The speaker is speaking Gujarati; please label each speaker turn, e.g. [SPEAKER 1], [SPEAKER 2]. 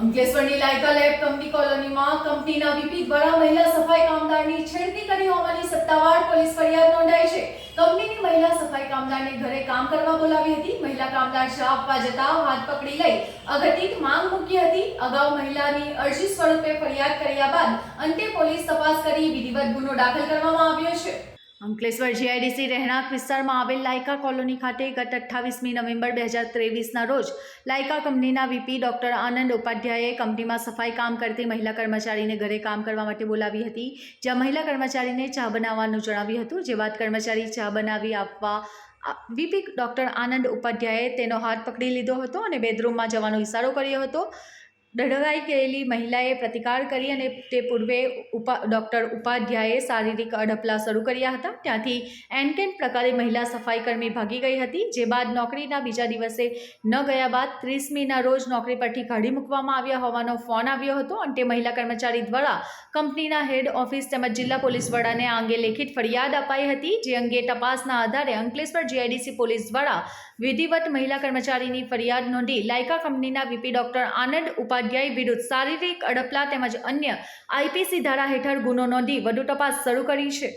[SPEAKER 1] અંકલેશ્વરની લાયકા લેબ કંપની કોલોનીમાં કંપનીના વીપી દ્વારા મહિલા સફાઈ કામદારની છેડતી કરી હોવાની સત્તાવાર પોલીસ ફરિયાદ નોંધાઈ છે. કંપનીની મહિલા સફાઈ કામદારને ઘરે કામ કરવા બોલાવી હતી. મહિલા કામદાર ચા આપવા જતા હાથ પકડી લઈ અઘટિત માંગ મૂકી હતી. અગાઉ મહિલાની અરજી સ્વરૂપે ફરિયાદ કર્યા બાદ અંતે પોલીસ તપાસ કરી વિધિવત ગુનો દાખલ કરવામાં આવ્યો છે. અંકલેશ્વર જીઆઈડીસી રહેણાંક વિસ્તારમાં આવેલ લાયકા કોલોની ખાતે ગત અઠ્ઠાવીસમી નવેમ્બર બે હજાર ત્રેવીસના રોજ લાયકા કંપનીના વીપી ડોક્ટર આનંદ ઉપાધ્યાયે કંપનીમાં સફાઈ કામ કરતી મહિલા કર્મચારીને ઘરે કામ કરવા માટે બોલાવી હતી. જ્યાં મહિલા કર્મચારીને ચા બનાવવાનું જણાવ્યું હતું. જે બાદ કર્મચારી ચા બનાવી આપવા વીપી ડોક્ટર આનંદ ઉપાધ્યાયે તેનો હાથ પકડી લીધો હતો અને બેડરૂમમાં જવાનો ઇશારો કર્યો હતો. ડઢવાઈ ગયેલી મહિલાએ પ્રતિકાર કરી અને તે પૂર્વે ઉપા, ડૉક્ટર ઉપાધ્યાયે શારીરિક અડપલા શરૂ કર્યા હતા. ત્યાંથી એનકેન પ્રકારે મહિલા સફાઈ કર્મી ભાગી ગઈ હતી. જે બાદ નોકરીના બીજા દિવસે ન ગયા બાદ ત્રીસમીના રોજ નોકરી પરથી કાઢી મૂકવામાં આવ્યા હોવાનો ફોન આવ્યો હતો અને તે મહિલા કર્મચારી દ્વારા કંપનીના હેડ ઓફિસ તેમજ જિલ્લા પોલીસ વડાને આ અંગે લેખિત ફરિયાદ અપાઈ હતી. જે અંગે તપાસના આધારે અંકલેશ્વર જીઆઈડીસી પોલીસ દ્વારા વિધિવત મહિલા કર્મચારીની ફરિયાદ નોંધી લાયકા કંપનીના વીપી ડૉક્ટર આનંદ ઉપાધ્યાય વિરુદ્ધ શારીરિક અડપલા તેમજ અન્ય આઈપીસી ધારા હેઠળ ગુનો નોંધી વધુ તપાસ શરૂ કરી છે.